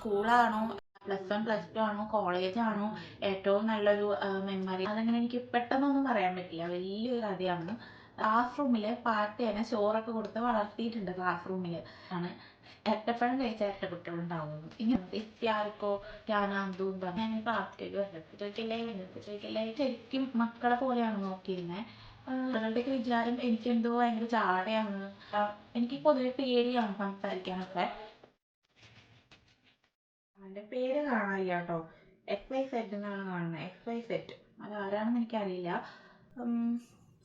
സ്കൂളാണോ plus one plus two ആണോ college ആണോ ഏറ്റവും നല്ലൊരു മെമ്മറി അതങ്ങനെ എനിക്ക് പെട്ടെന്നൊന്നും പറയാൻ പറ്റില്ല. വലിയൊരു കഥയാണ് ക്ലാസ് റൂമിൽ തന്നെ ചോറൊക്കെ കൊടുത്ത് വളർത്തിയിട്ടുണ്ട് ക്ലാസ് റൂമിൽ ആണ്. എട്ടപ്പഴം കഴിച്ച എട്ട കുട്ടികളുണ്ടാവുന്നു ഇങ്ങനെ ഇത്യാർക്കോ ഞാനാന്തൂം പറഞ്ഞു വന്നിട്ട് ചോദിക്കില്ലേ എന്നിട്ട് ചോദിക്കില്ലേ ശരിക്കും മക്കളെ പോലെയാണ് നോക്കിയിരുന്നത് അവരുടെയൊക്കെ വിചാരം എനിക്കെന്തോ ഭയങ്കര ചാടയാണ് എനിക്ക് പൊതുവെ പേടിയാണ് സംസാരിക്കാനൊക്കെ. അവന്റെ പേര് കാണാനില്ല കേട്ടോ എക്സ് വൈ സെറ്റ് എന്നാണ് കാണുന്നത്. എക്സ് വൈ സെറ്റ് അത് ആരാണെന്ന് എനിക്കറിയില്ല.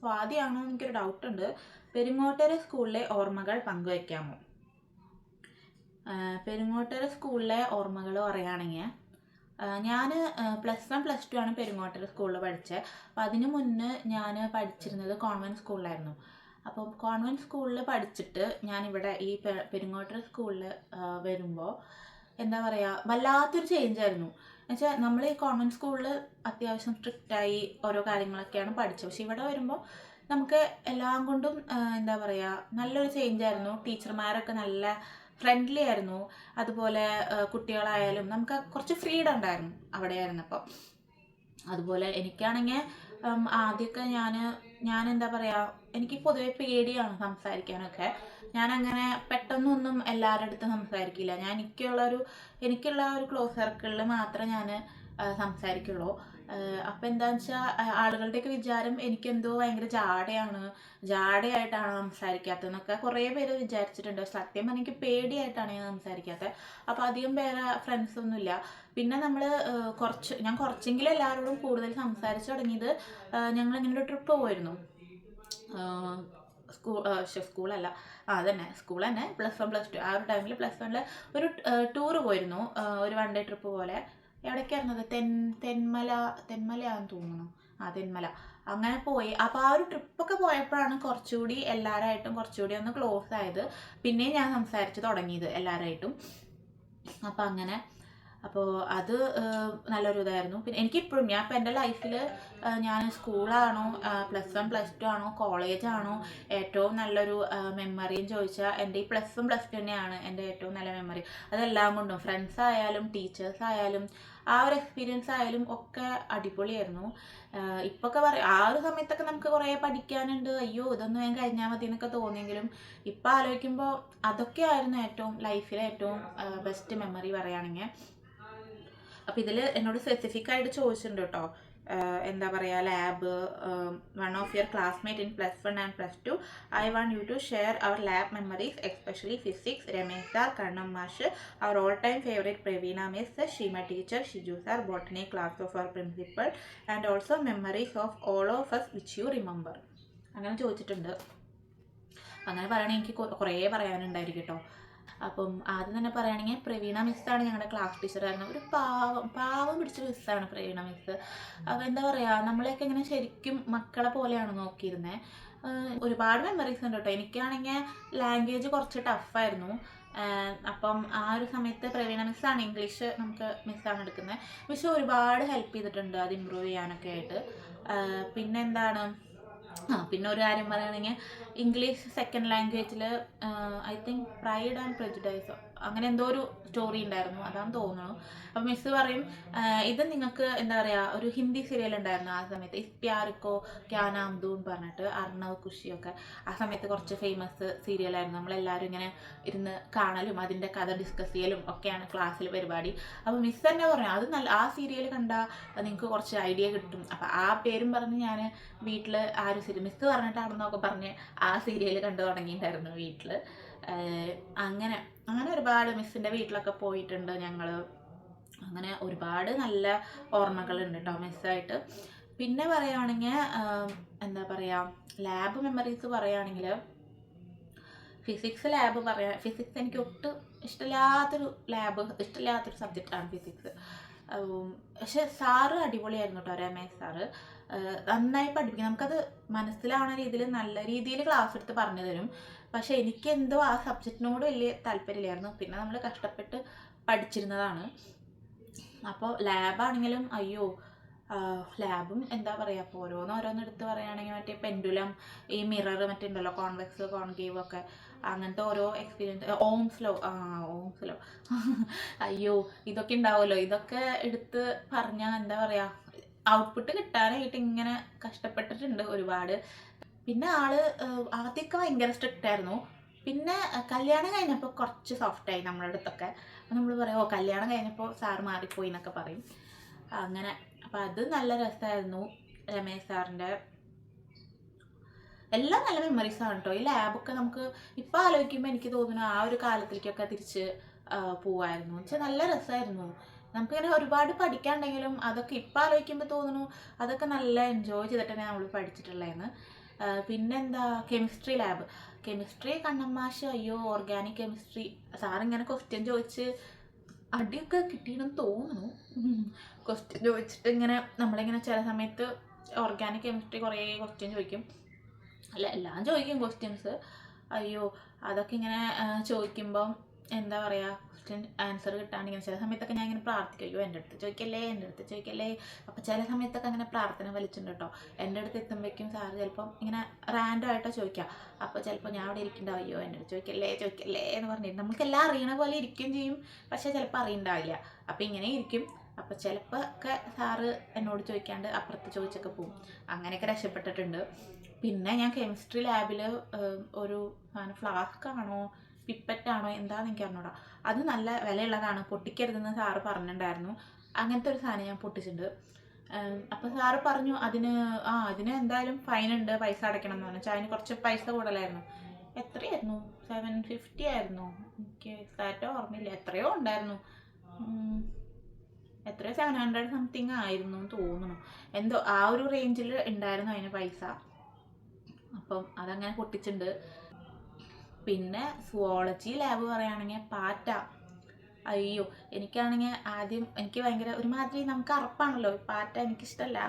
സ്വാതിയാണോ എനിക്കൊരു ഡൗട്ട് ഉണ്ട്. പെരുങ്ങോട്ടര സ്കൂളിലെ ഓർമ്മകൾ പങ്കുവയ്ക്കാമോ പെരുങ്ങോട്ടര സ്കൂളിലെ ഓർമ്മകൾ പറയുകയാണെങ്കിൽ ഞാൻ പ്ലസ് വൺ പ്ലസ് ടു ആണ് പെരുങ്ങോട്ടര സ്കൂളിൽ പഠിച്ചത് അപ്പം അതിന് മുന്നേ ഞാൻ പഠിച്ചിരുന്നത് കോൺവെന്റ് സ്കൂളിലായിരുന്നു അപ്പം കോൺവെന്റ് സ്കൂളിൽ പഠിച്ചിട്ട് ഞാനിവിടെ ഈ പെരുങ്ങോട്ടര സ്കൂളിൽ വരുമ്പോൾ എന്താ പറയുക വല്ലാത്തൊരു ചേഞ്ച് ആയിരുന്നു. എന്നുവെച്ചാൽ നമ്മൾ ഈ കോൺവെന്റ് സ്കൂളിൽ അത്യാവശ്യം സ്ട്രിക്റ്റായി ഓരോ കാര്യങ്ങളൊക്കെയാണ് പഠിച്ചത്. പക്ഷെ ഇവിടെ വരുമ്പോൾ നമുക്ക് എല്ലാം കൊണ്ടും എന്താ പറയുക നല്ലൊരു ചേഞ്ച് ആയിരുന്നു. ടീച്ചർമാരൊക്കെ നല്ല ഫ്രണ്ട്ലി ആയിരുന്നു. അതുപോലെ കുട്ടികളായാലും നമുക്ക് കുറച്ച് ഫ്രീഡം ഉണ്ടായിരുന്നു അവിടെ അതുപോലെ എനിക്കാണെങ്കിൽ ആദ്യമൊക്കെ ഞാൻ ഞാൻ എന്താ പറയുക എനിക്ക് പൊതുവെ പേടിയാണ് സംസാരിക്കാനൊക്കെ. ഞാൻ അങ്ങനെ പെട്ടെന്നൊന്നും എല്ലാവരുടെ അടുത്തും സംസാരിക്കില്ല. ഞാൻ എനിക്കുള്ള ഒരു എനിക്കുള്ള ഒരു ക്ലോസ് സർക്കിളിൽ മാത്രമേ ഞാൻ സംസാരിക്കുള്ളൂ. അപ്പം എന്താണെന്ന് വെച്ചാൽ ആളുകളുടെയൊക്കെ വിചാരം എനിക്കെന്തോ ഭയങ്കര ജാടയാണ്. ജാടയായിട്ടാണ് സംസാരിക്കാത്തതെന്നൊക്കെ കുറേ പേര് വിചാരിച്ചിട്ടുണ്ട്. സത്യം പറഞ്ഞാൽ എനിക്ക് പേടിയായിട്ടാണ് ഞാൻ സംസാരിക്കാത്തത് അപ്പോൾ അധികം പേരെ ഫ്രണ്ട്സ് ഒന്നുമില്ല. പിന്നെ നമ്മൾ കുറച്ച് ഞാൻ കുറച്ചെങ്കിലും എല്ലാവരോടും കൂടുതൽ സംസാരിച്ചു തുടങ്ങിയത് ഞങ്ങളിങ്ങനെ ഒരു ട്രിപ്പ് പോയിരുന്നു. സ്കൂൾ സ്കൂളല്ല. ആ അതന്നെ സ്കൂൾ തന്നെ പ്ലസ് വൺ പ്ലസ് ടു ആ ഒരു ടൈമിൽ പ്ലസ് വണ്ണിൽ ഒരു ടൂർ പോയിരുന്നു. ഒരു വൺ ഡേ ട്രിപ്പ് പോലെ. എവിടേക്കായിരുന്നത് തെൻ തെന്മല തെന്മലയാണെന്ന് തോന്നുന്നു. ആ തെന്മല. അങ്ങനെ പോയി. അപ്പോൾ ആ ഒരു ട്രിപ്പൊക്കെ പോയപ്പോഴാണ് കുറച്ചുകൂടി എല്ലാവരായിട്ടും കുറച്ചുകൂടി ഒന്ന് ക്ലോസ് ആയത്. പിന്നെയും ഞാൻ സംസാരിച്ച് തുടങ്ങിയത് എല്ലാവരായിട്ടും അപ്പം അങ്ങനെ അപ്പോൾ അത് നല്ലൊരു ഇതായിരുന്നു. പിന്നെ എനിക്കിപ്പോഴും ഞാൻ ഇപ്പോൾ എന്റെ ലൈഫിൽ ഞാൻ സ്കൂളാണോ പ്ലസ് വൺ പ്ലസ് ടു ആണോ കോളേജ് ആണോ ഏറ്റവും നല്ലൊരു മെമ്മറിയും ചോദിച്ചാൽ എന്റെ ഈ പ്ലസ് വൺ പ്ലസ് ടു തന്നെയാണ് എന്റെ ഏറ്റവും നല്ല മെമ്മറി അതെല്ലാം കൊണ്ടും ഫ്രണ്ട്സ് ആയാലും ടീച്ചേഴ്സ് ആയാലും ആ ഒരു എക്സ്പീരിയൻസ് ആയാലും ഒക്കെ അടിപൊളിയായിരുന്നു. ഇപ്പൊക്കെ പറയും ആ ഒരു സമയത്തൊക്കെ നമുക്ക് കുറേ പഠിക്കാനുണ്ട്. അയ്യോ ഇതൊന്നും ഞാൻ കഴിഞ്ഞാൽ മതി എന്നൊക്കെ തോന്നിയെങ്കിലും ഇപ്പം ആലോചിക്കുമ്പോൾ അതൊക്കെ ആയിരുന്നു ഏറ്റവും ലൈഫിലെ ഏറ്റവും ബെസ്റ്റ് മെമ്മറി പറയുകയാണെങ്കിൽ. അപ്പം ഇതിൽ എന്നോട് സ്പെസിഫിക് ആയിട്ട് ചോദിച്ചിട്ടുണ്ട് കേട്ടോ എന്താ പറയുക lab one of your classmate in plus one and plus two I want you to share our lab memories especially physics Ramesh sir കണ്ണം മാഷ് our all time favourite Praveena miss Sheema teacher Shiju sir botany class of our principal and also memories of all of us which you remember അങ്ങനെ ചോദിച്ചിട്ടുണ്ട്. അങ്ങനെ പറയണെങ്കിൽ എനിക്ക് കുറേ പറയാനുണ്ടായിരിക്കും കേട്ടോ അപ്പം ആദ്യം തന്നെ പറയുകയാണെങ്കിൽ പ്രവീണ മിസ്സാണ് ഞങ്ങളുടെ ക്ലാസ് ടീച്ചറായിരുന്നു ഒരു പാവം പാവം പിടിച്ച മിസ്സാണ് പ്രവീണ മിസ് അപ്പോൾ എന്താ പറയുക നമ്മളെയൊക്കെ ഇങ്ങനെ ശരിക്കും മക്കളെ പോലെയാണ് നോക്കിയിരുന്നത് ഒരുപാട് മെമ്മറീസ് ഉണ്ട് കേട്ടോ. എനിക്കാണെങ്കിൽ ലാംഗ്വേജ് കുറച്ച് ടഫായിരുന്നു അപ്പം ആ ഒരു സമയത്ത് പ്രവീണ മിസ്സാണ് ഇംഗ്ലീഷ് നമുക്ക് മിസ്സാണ് എടുക്കുന്നത്. മിസ് ഒരുപാട് ഹെൽപ്പ് ചെയ്തിട്ടുണ്ട് അത് ഇമ്പ്രൂവ് ചെയ്യാനൊക്കെ ആയിട്ട്. പിന്നെന്താണ് ആ പിന്നെ ഒരു കാര്യം പറയുകയാണെങ്കിൽ ഇംഗ്ലീഷ് സെക്കൻഡ് ലാംഗ്വേജിൽ I think pride and prejudice അങ്ങനെ എന്തോ ഒരു സ്റ്റോറി ഉണ്ടായിരുന്നു. അതാണ് തോന്നുന്നു. അപ്പം മിസ് പറയും ഇത് നിങ്ങൾക്ക് എന്താ പറയുക ഒരു ഹിന്ദി സീരിയൽ ഉണ്ടായിരുന്നു ആ സമയത്ത്. ഇസ്പ്യാർക്കോ ക്യാനാംദു എന്ന് പറഞ്ഞിട്ട് അർണവ് കുഷിയൊക്കെ. ആ സമയത്ത് കുറച്ച് ഫേമസ് സീരിയലായിരുന്നു നമ്മളെല്ലാവരും ഇങ്ങനെ ഇരുന്ന് കാണലും അതിന്റെ കഥ ഡിസ്കസ് ചെയ്യലും ഒക്കെയാണ് ക്ലാസ്സിൽ പരിപാടി. അപ്പോൾ മിസ് തന്നെ പറഞ്ഞു അത് നല്ല ആ സീരിയൽ കണ്ടാൽ നിങ്ങൾക്ക് കുറച്ച് ഐഡിയ കിട്ടും. അപ്പോൾ ആ പേരും പറഞ്ഞ് ഞാൻ വീട്ടിൽ ആ ഒരു സീരിയൽ മിസ് പറഞ്ഞിട്ടാണെന്നൊക്കെ പറഞ്ഞ് ആ സീരിയൽ കണ്ടു തുടങ്ങിയിട്ടുണ്ടായിരുന്നു വീട്ടിൽ അങ്ങനെ അങ്ങനെ ഒരുപാട് മിസ്സിന്റെ വീട്ടിലൊക്കെ പോയിട്ടുണ്ട് ഞങ്ങൾ അങ്ങനെ ഒരുപാട് നല്ല ഓർമ്മകളുണ്ട് കേട്ടോ മിസ്സായിട്ട്. പിന്നെ പറയുകയാണെങ്കിൽ എന്താ പറയുക ലാബ് മെമ്മറീസ് പറയുകയാണെങ്കിൽ ഫിസിക്സ് ലാബ് പറയാ ഫിസിക്സ് എനിക്ക് ഒട്ടും ഇഷ്ടമില്ലാത്തൊരു ലാബ് ഇഷ്ടമില്ലാത്തൊരു സബ്ജക്റ്റാണ് ഫിസിക്സ്. പക്ഷെ സാറ് അടിപൊളിയായിരുന്നു കേട്ടോ രമേശ് സാറ്. നന്നായി പഠിപ്പിക്കും. നമുക്കത് മനസ്സിലാവുന്ന രീതിയിൽ നല്ല രീതിയിൽ ക്ലാസ് എടുത്ത് പറഞ്ഞു തരും. പക്ഷെ എനിക്ക് എന്തോ ആ സബ്ജക്റ്റിനോട് വലിയ താല്പര്യമില്ലായിരുന്നു. പിന്നെ നമ്മൾ കഷ്ടപ്പെട്ട് പഠിച്ചിരുന്നതാണ്. അപ്പോൾ ലാബാണെങ്കിലും അയ്യോ ലാബും എന്താ പറയുക അപ്പോൾ ഓരോന്ന് ഓരോന്ന് എടുത്ത് പറയുകയാണെങ്കിൽ മറ്റേ പെൻഡുലം ഈ മിറർ മറ്റേ ഉണ്ടല്ലോ കോൺവെക്സ് കോൺകേവ് ഒക്കെ അങ്ങനത്തെ ഓരോ experience Ohm's law ah Ohm's law. അയ്യോ ഇതൊക്കെ ഉണ്ടാവുമല്ലോ. ഇതൊക്കെ എടുത്ത് പറഞ്ഞാൽ എന്താ പറയുക ഔട്ട്പുട്ട് കിട്ടാനായിട്ട് ഇങ്ങനെ കഷ്ടപ്പെട്ടിട്ടുണ്ട് ഒരുപാട്. പിന്നെ ആൾ ആദ്യമൊക്കെ ഭയങ്കര സ്ട്രിക്റ്റ് ആയിരുന്നു. പിന്നെ കല്യാണം കഴിഞ്ഞപ്പോൾ കുറച്ച് സോഫ്റ്റായി നമ്മുടെ അടുത്തൊക്കെ. അപ്പം നമ്മൾ പറയും ഓ കല്യാണം കഴിഞ്ഞപ്പോൾ സാർ മാറിപ്പോയി എന്നൊക്കെ പറയും. അങ്ങനെ. അപ്പം അത് നല്ല രസമായിരുന്നു രമേശ് സാറിന്റെ എല്ലാം നല്ല മെമ്മറീസ് ആണ് കേട്ടോ ഈ ലാബൊക്കെ നമുക്ക് ഇപ്പം ആലോചിക്കുമ്പോൾ എനിക്ക് തോന്നുന്നു ആ ഒരു കാലത്തിലേക്കൊക്കെ തിരിച്ച് പോവായിരുന്നു. വെച്ചാൽ നല്ല രസമായിരുന്നു നമുക്കിങ്ങനെ ഒരുപാട് പഠിക്കാണ്ടെങ്കിലും അതൊക്കെ ഇപ്പം ആലോചിക്കുമ്പോൾ തോന്നുന്നു അതൊക്കെ നല്ല എൻജോയ് ചെയ്തിട്ടാണ് നമ്മൾ പഠിച്ചിട്ടുള്ളതെന്ന് പിന്നെന്താ? കെമിസ്ട്രി ലാബ് കെമിസ്ട്രി കണ്ണമ്മാശ് അയ്യോ ഓർഗാനിക് കെമിസ്ട്രി സാറിങ്ങനെ ക്വസ്റ്റ്യൻ ചോദിച്ച് അടിയൊക്കെ കിട്ടിയെന്ന് തോന്നുന്നു. ക്വസ്റ്റ്യൻ ചോദിച്ചിട്ട് ഇങ്ങനെ നമ്മളിങ്ങനെ ചില സമയത്ത് ഓർഗാനിക് കെമിസ്ട്രി കുറേ ക്വസ്റ്റ്യൻ ചോദിക്കും. അല്ല എല്ലാം ചോദിക്കും ക്വസ്റ്റ്യൻസ് അയ്യോ അതൊക്കെ ഇങ്ങനെ ചോദിക്കുമ്പം എന്താ പറയുക ക്വസ്റ്റ്യൻ ആൻസർ കിട്ടാണ്ടിങ്ങനെ ചില സമയത്തൊക്കെ ഞാൻ ഇങ്ങനെ പ്രാർത്ഥിക്കും എന്റെ അടുത്ത് ചോദിക്കല്ലേ എന്റെ അടുത്ത് ചോദിക്കല്ലേ? അപ്പോൾ ചില സമയത്തൊക്കെ അങ്ങനെ പ്രാർത്ഥന വലിച്ചിട്ടുണ്ട് കേട്ടോ എന്റെ അടുത്ത് എത്തുമ്പോഴേക്കും സാറ് ചിലപ്പം ഇങ്ങനെ റാൻഡം ആയിട്ടോ ചോദിക്കുക അപ്പോൾ ചിലപ്പോൾ ഞാൻ അവിടെ ഇരിക്കണ്ടാവും അയ്യോ എന്റെ അടുത്ത് ചോദിക്കല്ലേ ചോദിക്കല്ലേ? എന്ന് പറഞ്ഞിട്ട് നമുക്കെല്ലാം അറിയണ പോലെ ഇരിക്കുകയും ചെയ്യും. പക്ഷേ ചിലപ്പോൾ അറിയണ്ടാവില്ല അപ്പോൾ ഇങ്ങനെ ഇരിക്കും. അപ്പോൾ ചിലപ്പോൾ ഒക്കെ സാറ് എന്നോട് ചോദിക്കാണ്ട് അപ്പുറത്ത് ചോദിച്ചൊക്കെ പോവും. അങ്ങനെയൊക്കെ രക്ഷപ്പെട്ടിട്ടുണ്ട്. പിന്നെ ഞാൻ കെമിസ്ട്രി ലാബിൽ ഒരു ഫ്ലാസ്ക് ആണോ പിപ്പറ്റ് ആണോ എന്താണെന്ന് എനിക്ക് അറിഞ്ഞൂടാ. അത് നല്ല വിലയുള്ളതാണ്. പൊട്ടിക്കരുതെന്ന് സാറ് പറഞ്ഞിട്ടുണ്ടായിരുന്നു. അങ്ങനത്തെ ഒരു സാധനം ഞാൻ പൊട്ടിച്ചിട്ടുണ്ട്. അപ്പോൾ സാറ് പറഞ്ഞു അതിന് ആ അതിന് എന്തായാലും ഫൈൻ ഉണ്ട്. പൈസ അടയ്ക്കണം എന്ന് പറഞ്ഞു. അതിന് കുറച്ച് പൈസ കൂടുതലായിരുന്നു. എത്രയായിരുന്നു? സെവൻ ഫിഫ്റ്റി ആയിരുന്നു. എനിക്ക് എക്സാക്റ്റ് ഓർമ്മയില്ല. എത്രയോ ഉണ്ടായിരുന്നു. എത്ര എത്രയോ സെവൻ ഹൺഡ്രഡ് സംതിങ് ആയിരുന്നു എന്ന് തോന്നുന്നു. എന്തോ ആ ഒരു റേഞ്ചിൽ ഉണ്ടായിരുന്നു അതിന് പൈസ. അപ്പം അതങ്ങനെ പൊട്ടിച്ചിട്ടുണ്ട്. പിന്നെ സുവോളജി ലാബ് പറയുകയാണെങ്കിൽ പാറ്റ. അയ്യോ എനിക്കാണെങ്കിൽ ആദ്യം എനിക്ക് ഭയങ്കര ഒരുമാതിരി നമുക്ക് അറപ്പാണല്ലോ. പാറ്റ എനിക്കിഷ്ടമല്ല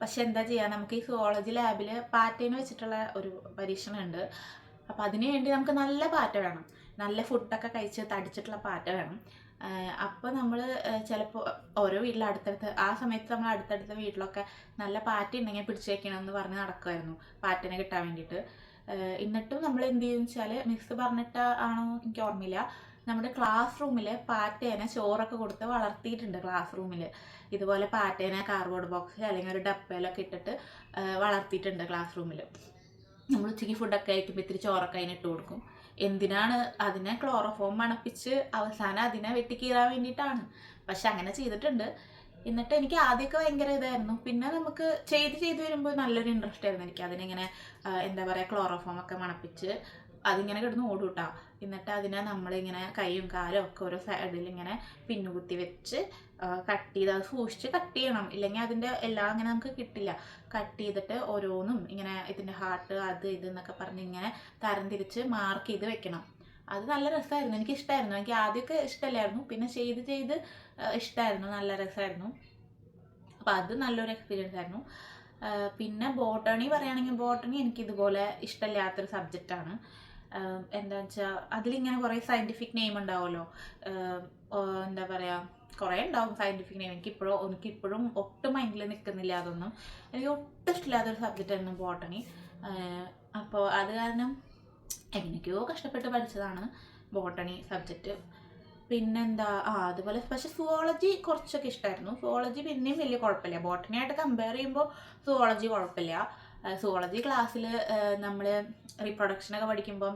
പക്ഷെ എന്താ ചെയ്യുക നമുക്ക് ഈ സുവോളജി ലാബിൽ പാറ്റേനെ വെച്ചിട്ടുള്ള ഒരു പരീക്ഷണം ഉണ്ട് അപ്പോൾ അതിനു വേണ്ടി നമുക്ക് നല്ല പാറ്റ വേണം. നല്ല ഫുഡൊക്കെ കഴിച്ച് തടിച്ചിട്ടുള്ള പാറ്റ വേണം. അപ്പോൾ നമ്മൾ ചിലപ്പോൾ ഓരോ വീട്ടിൽ അടുത്തടുത്ത് ആ സമയത്ത് നമ്മൾ അടുത്തടുത്ത വീട്ടിലൊക്കെ നല്ല പാറ്റ ഉണ്ടെങ്കിൽ പിടിച്ചു വെക്കണമെന്ന് പറഞ്ഞ് നടക്കുമായിരുന്നു പാറ്റനെ കിട്ടാൻ വേണ്ടിയിട്ട്. എന്നിട്ടും നമ്മൾ എന്ത് ചെയ്യുമെന്ന് വെച്ചാൽ മിസ് പറഞ്ഞിട്ട് ആണോ എനിക്ക് ഓർമ്മയില്ല. നമ്മുടെ ക്ലാസ് റൂമിൽ പാറ്റേനെ ചോറൊക്കെ കൊടുത്ത് വളർത്തിയിട്ടുണ്ട് ക്ലാസ് റൂമിൽ ഇതുപോലെ പാറ്റേനെ കാർഡ്ബോർഡ് ബോക്സിൽ അല്ലെങ്കിൽ ഒരു ഡപ്പയിലൊക്കെ ഇട്ടിട്ട് വളർത്തിയിട്ടുണ്ട് ക്ലാസ് റൂമിൽ നമ്മൾ ഉച്ചയ്ക്ക് ഫുഡൊക്കെ കഴിക്കുമ്പോൾ ഇത്തിരി ചോറൊക്കെ അതിനിട്ട് കൊടുക്കും. എന്തിനാണ് അതിനെ ക്ലോറോഫോം മണപ്പിച്ച് അവസാനം അതിനെ വെട്ടിക്കീറാൻ വേണ്ടിയിട്ടാണ്. പക്ഷെ അങ്ങനെ ചെയ്തിട്ടുണ്ട്. എന്നിട്ട് എനിക്ക് ആദ്യമൊക്കെ ഭയങ്കര ഇതായിരുന്നു. പിന്നെ നമുക്ക് ചെയ്ത് ചെയ്ത് വരുമ്പോൾ നല്ലൊരു ഇൻട്രസ്റ്റ് ആയിരുന്നു എനിക്ക്. അതിനിങ്ങനെ എന്താ പറയുക ക്ലോറോഫോം ഒക്കെ മണപ്പിച്ച് അതിങ്ങനെ കിടന്ന് ഓടൂട്ടാ. എന്നിട്ട് അതിനെ നമ്മളിങ്ങനെ കൈയും കാലും ഒക്കെ ഓരോ സൈഡിൽ ഇങ്ങനെ പിന്നുകുത്തി വെച്ച് കട്ട് ചെയ്ത് അത് സൂക്ഷിച്ച് കട്ട് ചെയ്യണം. ഇല്ലെങ്കിൽ അതിന്റെ എല്ലാം അങ്ങനെ നമുക്ക് കിട്ടില്ല. കട്ട് ചെയ്തിട്ട് ഓരോന്നും ഇങ്ങനെ ഇതിന്റെ ഹാർട്ട് അത് ഇത് എന്നൊക്കെ പറഞ്ഞ് ഇങ്ങനെ തരംതിരിച്ച് മാർക്ക് ചെയ്ത് വെക്കണം. അത് നല്ല രസമായിരുന്നു എനിക്ക് ഇഷ്ടമായിരുന്നു എനിക്ക് ആദ്യമൊക്കെ ഇഷ്ടമല്ലായിരുന്നു പിന്നെ ചെയ്ത് ചെയ്ത് ഇഷ്ടമായിരുന്നു നല്ല രസമായിരുന്നു അപ്പോൾ അത് നല്ലൊരു എക്സ്പീരിയൻസ് ആയിരുന്നു. പിന്നെ ബോട്ടണി പറയുകയാണെങ്കിൽ ബോട്ടണി എനിക്ക് ഇതുപോലെ ഇഷ്ടമില്ലാത്തൊരു സബ്ജക്റ്റാണ്. എന്താ വെച്ചാൽ അതിലിങ്ങനെ കുറേ സയന്റിഫിക് നെയിം ഉണ്ടാവുമല്ലോ എന്താ പറയുക കുറേ ഉണ്ടാവും സയന്റിഫിക് നെയിം എനിക്കിപ്പോഴും എനിക്കിപ്പോഴും ഒട്ടും മൈൻഡിൽ നിൽക്കുന്നില്ല അതൊന്നും. എനിക്ക് ഒട്ടും ഇഷ്ടമില്ലാത്തൊരു സബ്ജക്റ്റായിരുന്നു ബോട്ടണി. അപ്പോൾ അത് കാരണം എങ്ങനെയൊക്കെയോ കഷ്ടപ്പെട്ട് പഠിച്ചതാണ് ബോട്ടണി സബ്ജക്റ്റ് പിന്നെന്താ ആ അതുപോലെ പക്ഷെ സുവോളജി കുറച്ചൊക്കെ ഇഷ്ടമായിരുന്നു സുവോളജി പിന്നെയും വലിയ കുഴപ്പമില്ല. ബോട്ടണി ആയിട്ട് കമ്പയർ ചെയ്യുമ്പോൾ സുവോളജി കുഴപ്പമില്ല. സുവോളജി ക്ലാസ്സിൽ നമ്മൾ റീപ്രൊഡക്ഷനൊക്കെ പഠിക്കുമ്പം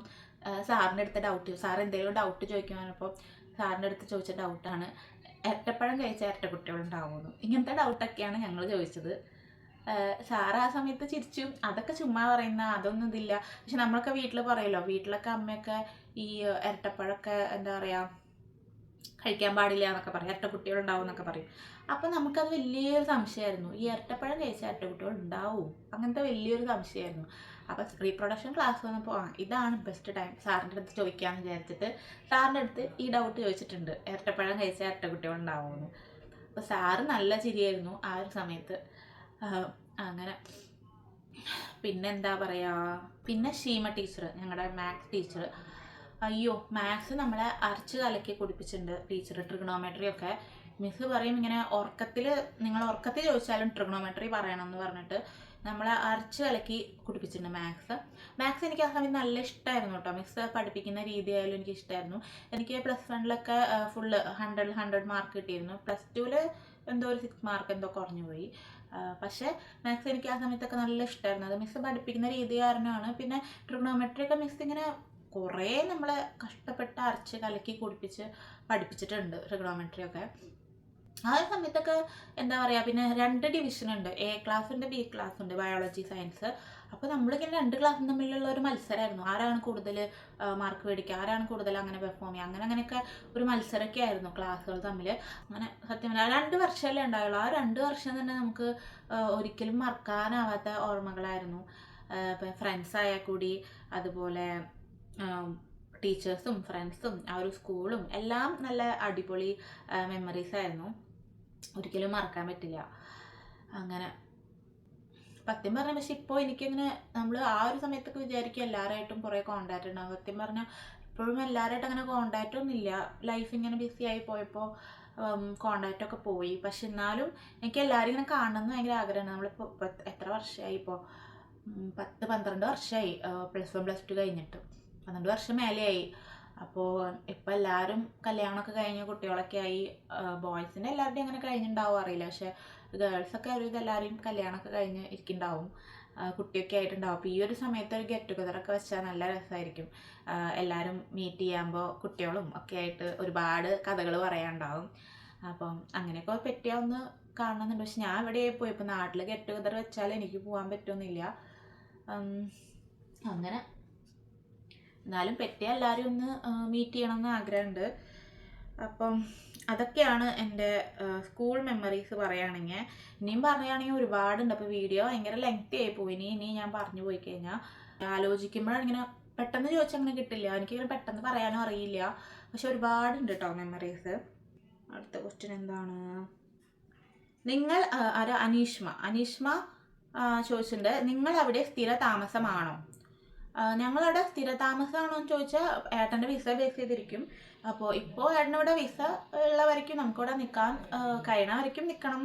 സാറിന്റെ അടുത്ത ഡൗട്ട് സാർ എന്തെങ്കിലും ഡൗട്ട് ചോദിക്കുമ്പോൾ സാറിന്റെ അടുത്ത് ചോദിച്ച ഡൗട്ടാണ് ഇരട്ടപ്പഴം കഴിച്ച ഇരട്ടക്കുട്ടികളുണ്ടാവുമെന്ന് ഇങ്ങനത്തെ ഡൗട്ടൊക്കെയാണ് ഞങ്ങൾ ചോദിച്ചത്. സാറ് ആ സമയത്ത് ചിരിച്ചു അതൊക്കെ ചുമ്മാ പറയുന്ന അതൊന്നും ഇതില്ല. പക്ഷെ നമ്മളൊക്കെ വീട്ടിൽ പറയുമല്ലോ വീട്ടിലൊക്കെ അമ്മയൊക്കെ ഈ ഇരട്ടപ്പഴമൊക്കെ എന്താ പറയുക കഴിക്കാൻ പാടില്ല എന്നൊക്കെ പറയും ഇരട്ടക്കുട്ടികൾ ഉണ്ടാവും എന്നൊക്കെ പറയും. അപ്പം നമുക്കത് വലിയൊരു സംശയമായിരുന്നു. ഈ ഇരട്ടപ്പഴം കഴിച്ച ഇരട്ടക്കുട്ടികൾ ഉണ്ടാവും? അങ്ങനത്തെ വലിയൊരു സംശയമായിരുന്നു. അപ്പം റീപ്രൊഡക്ഷൻ ക്ലാസ് വന്നപ്പോൾ ആ ഇതാണ് ബെസ്റ്റ് ടൈം സാറിന്റെ അടുത്ത് ചോദിക്കാമെന്ന് വിചാരിച്ചിട്ട് സാറിന്റെ അടുത്ത് ഈ ഡൗട്ട് ചോദിച്ചിട്ടുണ്ട് ഇരട്ടപ്പഴം കഴിച്ച ഇരട്ടക്കുട്ടികൾ ഉണ്ടാവുമെന്ന് അപ്പോൾ സാറ് നല്ല ചിരിയായിരുന്നു ആ ഒരു സമയത്ത്. അങ്ങനെ. പിന്നെ എന്താ പറയുക പിന്നെ ഷീമ ടീച്ചർ ഞങ്ങളുടെ മാത്സ് ടീച്ചർ അയ്യോ മാത്സ് നമ്മളെ അരച്ച് കലക്കി കുടിപ്പിച്ചിട്ടുണ്ട് ടീച്ചർ ട്രിഗണോമെട്രി ഒക്കെ. മിസ് പറയും ഇങ്ങനെ ഉറക്കത്തിൽ നിങ്ങൾ ഉറക്കത്തിൽ ചോദിച്ചാലും ട്രിഗണോമെട്രി പറയണം എന്ന് പറഞ്ഞിട്ട് നമ്മളെ അരച്ച് കലക്കി കുടിപ്പിച്ചിട്ടുണ്ട് മാത്സ് മാത്സ് എനിക്ക് ആ സമയത്ത് നല്ല ഇഷ്ടമായിരുന്നു കേട്ടോ മിസ് പഠിപ്പിക്കുന്ന രീതിയായാലും എനിക്ക് ഇഷ്ടമായിരുന്നു എനിക്ക് പ്ലസ് വണ്ണിലൊക്കെ ഫുള്ള് ഹൺഡ്രഡ് ഹൺഡ്രഡ് മാർക്ക് കിട്ടിയിരുന്നു. പ്ലസ് ടുവിൽ എന്തോ ഒരു സിക്സ് മാർക്ക് എന്തോ കുറഞ്ഞു പോയി. പക്ഷേ മാത്സ് എനിക്ക് ആ സമയത്തൊക്കെ നല്ല ഇഷ്ടമായിരുന്നു അത് മിസ് പഠിപ്പിക്കുന്ന രീതി കാരണമാണ്. പിന്നെ ട്രിഗണോമെട്രി ഒക്കെ മിസ് ഇങ്ങനെ കുറേ നമ്മൾ കഷ്ടപ്പെട്ട് അരച്ച് കലക്കി കുടിപ്പിച്ച് പഠിപ്പിച്ചിട്ടുണ്ട് ട്രിഗണോമെട്രി ഒക്കെ. ആ ഒരു സമയത്തൊക്കെ എന്താ പറയുക പിന്നെ രണ്ട് ഡിവിഷൻ ഉണ്ട്. എ ക്ലാസ് ഉണ്ട് ബി ക്ലാസ് ഉണ്ട് ബയോളജി സയൻസ് അപ്പോൾ നമ്മളിങ്ങനെ രണ്ട് ക്ലാസ്സും തമ്മിലുള്ള ഒരു മത്സരമായിരുന്നു ആരാണ് കൂടുതൽ മാർക്ക് മേടിക്കുക ആരാണ് കൂടുതൽ അങ്ങനെ പെർഫോം ചെയ്യുക അങ്ങനെ അങ്ങനെയൊക്കെ ഒരു മത്സരമൊക്കെ ആയിരുന്നു ക്ലാസ്സുകൾ തമ്മിൽ അങ്ങനെ സത്യം രണ്ട് വർഷമല്ലേ ഉണ്ടായുള്ളൂ ആ രണ്ട് വർഷം തന്നെ നമുക്ക് ഒരിക്കലും മറക്കാനാവാത്ത ഓർമ്മകളായിരുന്നു. ഇപ്പം ഫ്രണ്ട്സ് കൂടി അതുപോലെ ടീച്ചേഴ്സും ഫ്രണ്ട്സും ആ ഒരു സ്കൂളും എല്ലാം നല്ല അടിപൊളി മെമ്മറീസ് ആയിരുന്നു. ഒരിക്കലും മറക്കാൻ പറ്റില്ല. അങ്ങനെ സത്യം പറഞ്ഞാൽ പക്ഷെ ഇപ്പോൾ എനിക്കിങ്ങനെ നമ്മൾ ആ ഒരു സമയത്തൊക്കെ വിചാരിക്കും എല്ലാവരായിട്ടും കുറേ കോണ്ടാക്റ്റ് ഉണ്ടാകും സത്യം പറഞ്ഞാൽ ഇപ്പോഴും എല്ലാവരായിട്ട് അങ്ങനെ കോണ്ടാക്റ്റ് ഒന്നും ഇല്ല. ലൈഫ് ഇങ്ങനെ ബിസി ആയി പോയപ്പോൾ കോണ്ടാക്റ്റ് ഒക്കെ പോയി. പക്ഷെ എന്നാലും എനിക്ക് എല്ലാവരും ഇങ്ങനെ കാണണമെന്ന് ഭയങ്കര ആഗ്രഹമാണ്. നമ്മളിപ്പോൾ എത്ര വർഷമായി ഇപ്പോൾ പത്ത് പന്ത്രണ്ട് വർഷമായി പ്ലസ് വൺ പ്ലസ് ടു കഴിഞ്ഞിട്ട്. പന്ത്രണ്ട് വർഷം മേലെയായി. അപ്പോൾ ഇപ്പം എല്ലാവരും കല്യാണമൊക്കെ കഴിഞ്ഞ കുട്ടികളൊക്കെ ആയി ബോയ്സിന്റെ എല്ലാവരുടെയും അങ്ങനെ കഴിഞ്ഞിട്ടുണ്ടാവും അറിയില്ല. പക്ഷേ ഗേൾസൊക്കെ ഒരു ഇതെല്ലാവരെയും കല്യാണമൊക്കെ കഴിഞ്ഞ് ഇരിക്കുന്നുണ്ടാവും കുട്ടിയൊക്കെ ആയിട്ടുണ്ടാവും. അപ്പോൾ ഈ ഒരു സമയത്ത് ഒരു ഗെറ്റ് ടുഗതറൊക്കെ വെച്ചാൽ നല്ല രസമായിരിക്കും എല്ലാവരും മീറ്റ് ചെയ്യുമ്പോൾ കുട്ടികളും ഒക്കെ ആയിട്ട് ഒരുപാട് കഥകൾ പറയാനുണ്ടാവും അപ്പം അങ്ങനെയൊക്കെ പറ്റിയാൽ ഒന്ന് കാണണമെന്നുണ്ട് പക്ഷെ ഞാൻ ഇവിടെ പോയി ഇപ്പോൾ നാട്ടിൽ ഗെറ്റ് ടുഗദർ വെച്ചാൽ എനിക്ക് പോകാൻ പറ്റുമെന്നില്ല അങ്ങനെ എന്നാലും പെറ്റേ എല്ലാവരും ഒന്ന് മീറ്റ് ചെയ്യണം ചെയ്യണമെന്ന് ആഗ്രഹമുണ്ട്. അപ്പം അതൊക്കെയാണ് എന്റെ സ്കൂൾ മെമ്മറീസ് പറയുകയാണെങ്കിൽ. ഇനിയും പറയുകയാണെങ്കിൽ ഒരുപാടുണ്ട്. അപ്പോൾ വീഡിയോ ഭയങ്കര ലെങ്തി ആയി പോയി. ഇനി ഇനി ഞാൻ പറഞ്ഞു പോയി കഴിഞ്ഞാൽ ആലോചിക്കുമ്പോഴാണ് ഇങ്ങനെ പെട്ടെന്ന് ചോദിച്ചാൽ അങ്ങനെ കിട്ടില്ല. എനിക്കിങ്ങനെ പെട്ടെന്ന് പറയാനും അറിയില്ല. പക്ഷെ ഒരുപാടുണ്ട് കേട്ടോ മെമ്മറീസ് അടുത്ത ക്വസ്റ്റ്യൻ എന്താണ്? നിങ്ങൾ ആരാ? അനീഷ്മ. അനീഷ്മ ചോദിച്ചിട്ടുണ്ട്. നിങ്ങൾ അവിടെ സ്ഥിര താമസമാണോ ഞങ്ങളവിടെ സ്ഥിര താമസമാണോ എന്ന് ചോദിച്ചാൽ ഏട്ടന്റെ വിസ ബേസ് ചെയ്തിരിക്കും. അപ്പോൾ ഇപ്പോൾ ഏട്ടനിവിടെ വിസ ഉള്ള വരയ്ക്കും നമുക്കിവിടെ നിൽക്കാൻ ആ, കഴിയണ വരയ്ക്കും നിൽക്കണം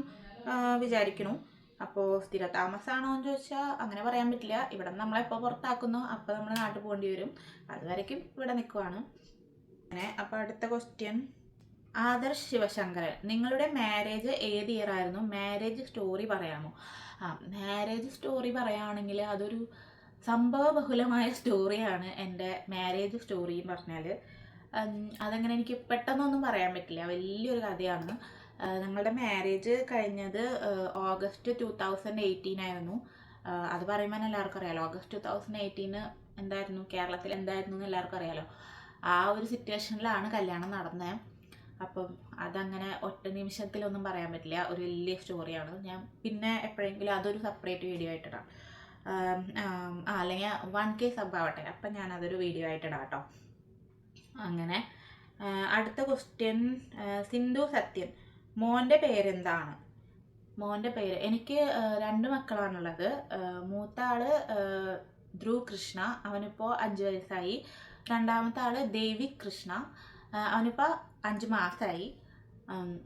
വിചാരിക്കുന്നു. അപ്പോൾ സ്ഥിര താമസമാണോ എന്ന് ചോദിച്ചാൽ അങ്ങനെ പറയാൻ പറ്റില്ല. ഇവിടെ നമ്മളെപ്പോൾ പുറത്താക്കുന്നു അപ്പോൾ നമ്മൾ നാട്ടിൽ പോകേണ്ടി വരും. അതുവരയ്ക്കും ഇവിടെ നിൽക്കുവാണ് അങ്ങനെ അപ്പോൾ അടുത്ത ക്വസ്റ്റ്യൻ ആദർശ് ശിവശങ്കരൻ നിങ്ങളുടെ മാരേജ് ഏത് ഇയർ ആയിരുന്നു? മാരേജ് സ്റ്റോറി പറയാമോ? ആ മാരേജ് സ്റ്റോറി പറയുകയാണെങ്കിൽ അതൊരു സംഭവബഹുലമായ സ്റ്റോറിയാണ് എന്റെ മാരേജ് സ്റ്റോറി എന്ന് പറഞ്ഞാൽ അതങ്ങനെ എനിക്ക് പെട്ടെന്നൊന്നും പറയാൻ പറ്റില്ല. വലിയൊരു കഥയാണ്. ഞങ്ങളുടെ മാരേജ് കഴിഞ്ഞത് ഓഗസ്റ്റ് ടു തൗസൻഡ് എയ്റ്റീൻ ആയിരുന്നു. അത് പറയുമ്പോൾ എല്ലാവർക്കും അറിയാലോ. ഓഗസ്റ്റ് ടു തൗസൻഡ് എയ്റ്റീന് എന്തായിരുന്നു? കേരളത്തിൽ എന്തായിരുന്നു എന്ന് എല്ലാവർക്കും അറിയാലോ. ആ ഒരു സിറ്റുവേഷനിലാണ് കല്യാണം നടന്നത് അപ്പം അതങ്ങനെ ഒറ്റ നിമിഷത്തിലൊന്നും പറയാൻ പറ്റില്ല. ഒരു വലിയ സ്റ്റോറിയാണ് ഞാൻ പിന്നെ എപ്പോഴെങ്കിലും അതൊരു സെപ്പറേറ്റ് വീഡിയോ ആയിട്ടിടാം അല്ലെങ്കിൽ വൺ കെ സബ് ആവട്ടെ. അപ്പം ഞാൻ അതൊരു വീഡിയോ ആയിട്ടിടാം കേട്ടോ. അങ്ങനെ അടുത്ത ക്വസ്റ്റ്യൻ സിന്ധു സത്യൻ. മോന്റെ പേരെന്താണ്? മോന്റെ പേര് എനിക്ക് രണ്ട് മക്കളാണുള്ളത്. മൂത്ത ആൾ ധ്രുവ് കൃഷ്ണ അവനിപ്പോൾ അഞ്ച് വയസ്സായി. രണ്ടാമത്തെ ആൾ ദേവി കൃഷ്ണ. അവനിപ്പോൾ അഞ്ച് മാസമായി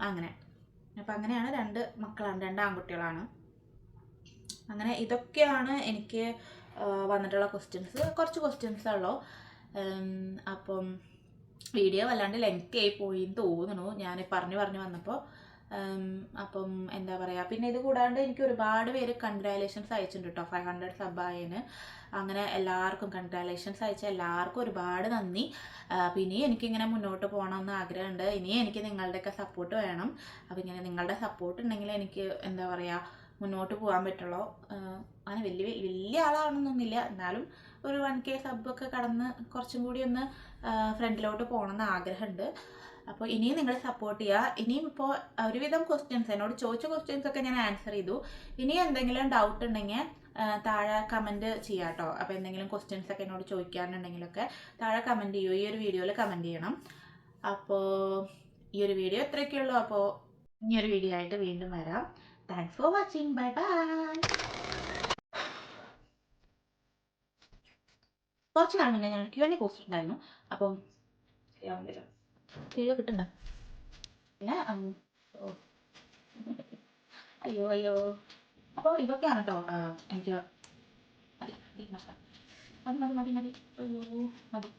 അങ്ങനെ. അപ്പം അങ്ങനെയാണ് രണ്ട് മക്കളാണ് രണ്ട് ആൺകുട്ടികളാണ്. അങ്ങനെ ഇതൊക്കെയാണ് എനിക്ക് വന്നിട്ടുള്ള ക്വസ്റ്റ്യൻസ് കുറച്ച് ക്വസ്റ്റ്യൻസേ ഉള്ളൂ അപ്പം വീഡിയോ വല്ലാണ്ട് ലെങ്തി ആയി പോയി എന്ന് തോന്നുന്നു. ഞാൻ പറഞ്ഞു പറഞ്ഞു വന്നപ്പോൾ അപ്പം എന്താ പറയുക പിന്നെ ഇത് കൂടാണ്ട് എനിക്ക് ഒരുപാട് പേര് കൺഗ്രാലേഷൻസ് അയച്ചിട്ടുണ്ട് കേട്ടോ ഫൈവ് ഹൺഡ്രഡ് സബ് ആയതിന് അങ്ങനെ എല്ലാവർക്കും കൺഗ്രാലേഷൻസ് അയച്ച എല്ലാവർക്കും ഒരുപാട് നന്ദി. അപ്പം ഇനിയും എനിക്കിങ്ങനെ മുന്നോട്ട് പോകണമെന്ന് ആഗ്രഹമുണ്ട് ഇനിയും എനിക്ക് നിങ്ങളുടെയൊക്കെ സപ്പോർട്ട് വേണം. അപ്പം ഇങ്ങനെ നിങ്ങളുടെ സപ്പോർട്ട് ഉണ്ടെങ്കിൽ എനിക്ക് എന്താ പറയുക മുന്നോട്ട് പോകാൻ പറ്റുള്ളൂ. അങ്ങനെ വലിയ വലിയ ആളാണെന്നൊന്നുമില്ല. എന്നാലും ഒരു വൺ കെ സബൊക്കെ കടന്ന് കുറച്ചും കൂടി ഒന്ന് ഫ്രണ്ടിലോട്ട് പോകണമെന്ന് ആഗ്രഹമുണ്ട്. അപ്പോൾ ഇനിയും നിങ്ങൾ സപ്പോർട്ട് ചെയ്യുക ഇനിയും ഇപ്പോൾ ഒരുവിധം ക്വസ്റ്റ്യൻസ് എന്നോട് ചോദിച്ച ക്വസ്റ്റ്യൻസ് ഒക്കെ ഞാൻ ആൻസർ ചെയ്തു. ഇനി എന്തെങ്കിലും ഡൗട്ട് ഉണ്ടെങ്കിൽ താഴെ കമന്റ് ചെയ്യാം കേട്ടോ അപ്പോൾ എന്തെങ്കിലും ക്വസ്റ്റ്യൻസ് ഒക്കെ എന്നോട് ചോദിക്കാനുണ്ടെങ്കിലൊക്കെ താഴെ കമന്റ് ചെയ്യൂ. ഈ ഒരു വീഡിയോയിൽ കമന്റ് ചെയ്യണം. അപ്പോൾ ഈ ഒരു വീഡിയോ ഇത്രയൊക്കെയുള്ളൂ. അപ്പോൾ ഇനിയൊരു വീഡിയോ ആയിട്ട് വീണ്ടും വരാം. Thanks for watching bye bye കുറച്ച് നാൾ മുന്നേ ഞാൻ ക്യു എൻ പോസ്റ്റ് ഉണ്ടായിരുന്നു. അപ്പം വീഡിയോ കിട്ടണ്ട. പിന്നെ അയ്യോ അയ്യോ. അപ്പോൾ ഇതൊക്കെയാണ് കേട്ടോ എനിക്ക് മതി മതി മതി മതി. അയ്യോ മതി.